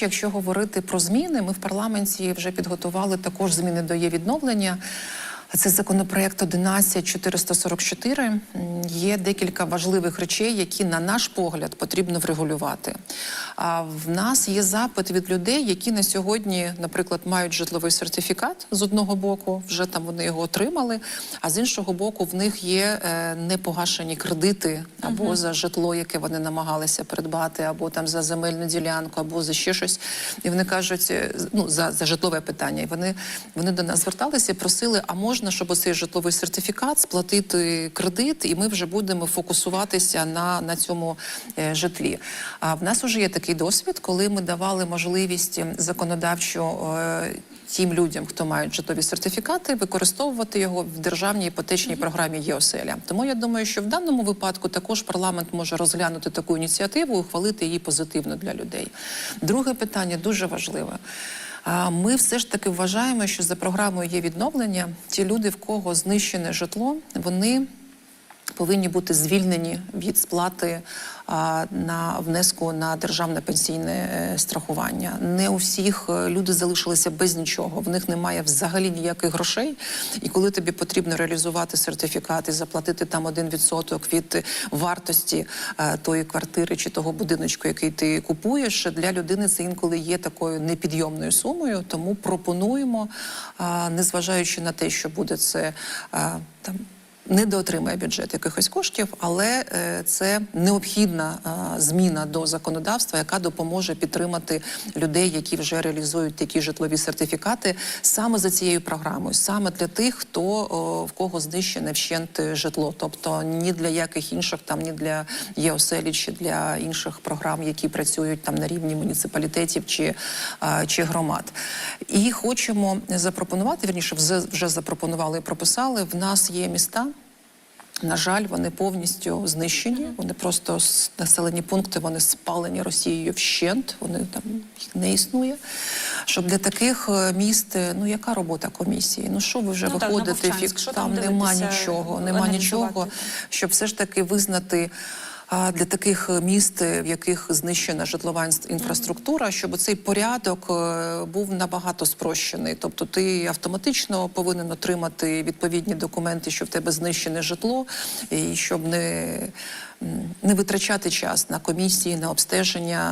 Якщо говорити про зміни, ми в парламенті вже підготували також зміни до є відновлення. Це законопроект 11444. М, Є декілька важливих речей, які, на наш погляд, потрібно врегулювати. А в нас є запит від людей, які на сьогодні, наприклад, мають житловий сертифікат з одного боку, вже там вони його отримали. А з іншого боку, в них є е, непогашені кредити або за житло, яке вони намагалися придбати, або там за земельну ділянку, або за ще щось. І вони кажуть, е, ну за, за житлове питання. І вони, вони до нас зверталися і просили, а можна, щоб оцей житловий сертифікат сплатити кредит, і ми вже будемо фокусуватися на, на цьому е, житлі. А в нас вже є такий досвід, коли ми давали можливість законодавчу. е, Тим людям, хто мають житлові сертифікати, використовувати його в державній іпотечній програмі ЄОСЕЛЯ. Тому я думаю, що в даному випадку також парламент може розглянути таку ініціативу і ухвалити її позитивно для людей. Друге питання дуже важливе. Ми все ж таки вважаємо, що за програмою є відновлення. Ті люди, в кого знищене житло, вони повинні бути звільнені від сплати на внеску на державне пенсійне е, страхування. Не у всіх е, люди залишилися без нічого. В них немає взагалі ніяких грошей. І коли тобі потрібно реалізувати сертифікат і заплатити там один відсоток від вартості е, тої квартири чи того будиночку, який ти купуєш, для людини це інколи є такою непідйомною сумою. Тому пропонуємо, незважаючи на те, що буде це там недоотримає бюджет якихось коштів, але е, це необхідна е, зміна до законодавства, яка допоможе підтримати людей, які вже реалізують такі житлові сертифікати, саме за цією програмою, саме для тих, хто в кого знищене вщент житло, тобто ні для яких інших, там ні для ЄОСЕЛі чи для інших програм, які працюють там на рівні муніципалітетів чи, чи громад. І хочемо запропонувати, вірніше, вже запропонували і прописали. В нас є міста. На жаль, вони повністю знищені. Вони просто населені пункти, вони спалені Росією вщент. Вони там їх не існує. Щоб для таких е, міст, е, ну яка робота комісії? Ну що ви вже Ну виходите? Так, фік, там там нема нічого, нема нічого, щоб все ж таки визнати. А, Для таких е, міст, е, в яких знищена житлова інфраструктура, щоб цей порядок е, був набагато спрощений. Тобто ти автоматично повинен отримати відповідні документи, що в тебе знищене житло, і щоб не, не витрачати час на комісії, на обстеження.